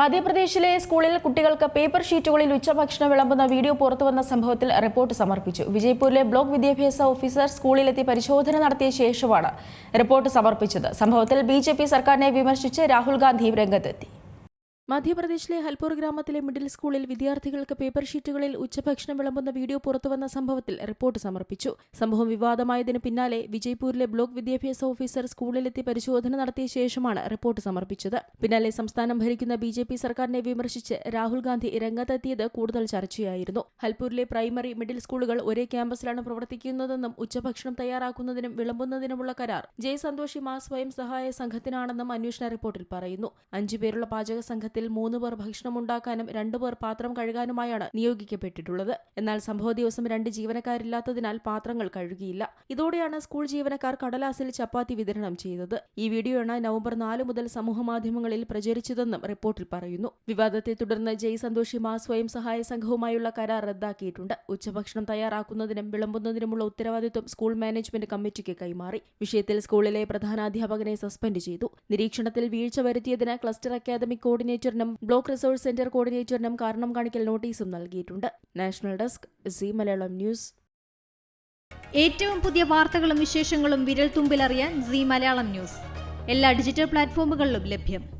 മധ്യപ്രദേശിലെ സ്കൂളിൽ കുട്ടികൾക്ക് പേപ്പർ ഷീറ്റുകളിൽ ഉച്ചഭക്ഷണം വിളമ്പുന്ന വീഡിയോ പുറത്തുവന്ന സംഭവത്തിൽ റിപ്പോർട്ട് സമർപ്പിച്ചു. വിജയ്പൂരിലെ ബ്ലോക്ക് വിദ്യാഭ്യാസ ഓഫീസർ സ്കൂളിലെത്തി പരിശോധന നടത്തിയ ശേഷമാണ് റിപ്പോർട്ട് സമർപ്പിച്ചത്. സംഭവത്തിൽ ബി സർക്കാരിനെ വിമർശിച്ച് രാഹുൽ ഗാന്ധി രംഗത്തെത്തി. മധ്യപ്രദേശിലെ ഹൽപൂർ ഗ്രാമത്തിലെ മിഡിൽ സ്കൂളിൽ വിദ്യാർത്ഥികൾക്ക് പേപ്പർ ഷീറ്റുകളിൽ ഉച്ചഭക്ഷണം വിളമ്പുന്ന വീഡിയോ പുറത്തുവന്ന സംഭവത്തിൽ റിപ്പോർട്ട് സമർപ്പിച്ചു. സംഭവം വിവാദമായതിന് പിന്നാലെ വിജയ്പൂരിലെ ബ്ലോക്ക് വിദ്യാഭ്യാസ ഓഫീസർ സ്കൂളിലെത്തി പരിശോധന നടത്തിയ ശേഷമാണ് റിപ്പോർട്ട് സമർപ്പിച്ചത്. പിന്നാലെ സംസ്ഥാനം ഭരിക്കുന്ന ബി ജെ പി സർക്കാരിനെ വിമർശിച്ച് രാഹുൽ ഗാന്ധി രംഗത്തെത്തിയത് കൂടുതൽ ചർച്ചയായിരുന്നു. ഹൽപൂരിലെ പ്രൈമറി മിഡിൽ സ്കൂളുകൾ ഒരേ ക്യാമ്പസിലാണ് പ്രവർത്തിക്കുന്നതെന്നും ഉച്ചഭക്ഷണം തയ്യാറാക്കുന്നതിനും വിളമ്പുന്നതിനുമുള്ള കരാർ ജയ് സന്തോഷി മാ സ്വയം സഹായ സംഘത്തിനാണെന്നും അന്വേഷണ റിപ്പോർട്ടിൽ പറയുന്നു. അഞ്ചുപേരുള്ള പാചക സംഘത്തിൽ മൂന്ന് പേർ ഭക്ഷണം ഉണ്ടാക്കാനും രണ്ടുപേർ പാത്രം കഴുകാനുമായാണ് നിയോഗിക്കപ്പെട്ടിട്ടുള്ളത്. എന്നാൽ സംഭവ ദിവസം രണ്ട് ജീവനക്കാരില്ലാത്തതിനാൽ പാത്രങ്ങൾ കഴുകിയില്ല. ഇതോടെയാണ് സ്കൂൾ ജീവനക്കാർ കടലാസിൽ ചപ്പാത്തി വിതരണം ചെയ്തത്. ഈ വീഡിയോയാണ് നവംബർ നാല് മുതൽ സമൂഹമാധ്യമങ്ങളിൽ പ്രചരിച്ചതെന്നും റിപ്പോർട്ടിൽ പറയുന്നു. വിവാദത്തെ തുടർന്ന് ജയ് സന്തോഷി മാ സ്വയം സഹായ സംഘവുമായുള്ള കരാർ റദ്ദാക്കിയിട്ടുണ്ട്. ഉച്ചഭക്ഷണം തയ്യാറാക്കുന്നതിനും വിളമ്പുന്നതിനുമുള്ള ഉത്തരവാദിത്വം സ്കൂൾ മാനേജ്മെന്റ് കമ്മിറ്റിക്ക് കൈമാറി. വിഷയത്തിൽ സ്കൂളിലെ പ്രധാനാധ്യാപകനെ സസ്പെൻഡ് ചെയ്തു. നിരീക്ഷണത്തിൽ വീഴ്ച വരുത്തിയതിന് ക്ലസ്റ്റർ അക്കാദമിക് കോർഡിനേറ്ററിനും ബ്ലോക്ക് റിസോഴ്സ് സെന്റർ കോർഡിനേറ്ററിനും കാരണം കാണിക്കൽ നോട്ടീസും നൽകിയിട്ടുണ്ട്. National desk C Malayalam news. ഏറ്റവും പുതിയ വാർത്തകളും വിശേഷങ്ങളും വിരൽ തുമ്പിലറിയാൻ സി മലയാളം ന്യൂസ്. എല്ലാ ഡിജിറ്റൽ പ്ലാറ്റ്ഫോമുകളിലും ലഭ്യം.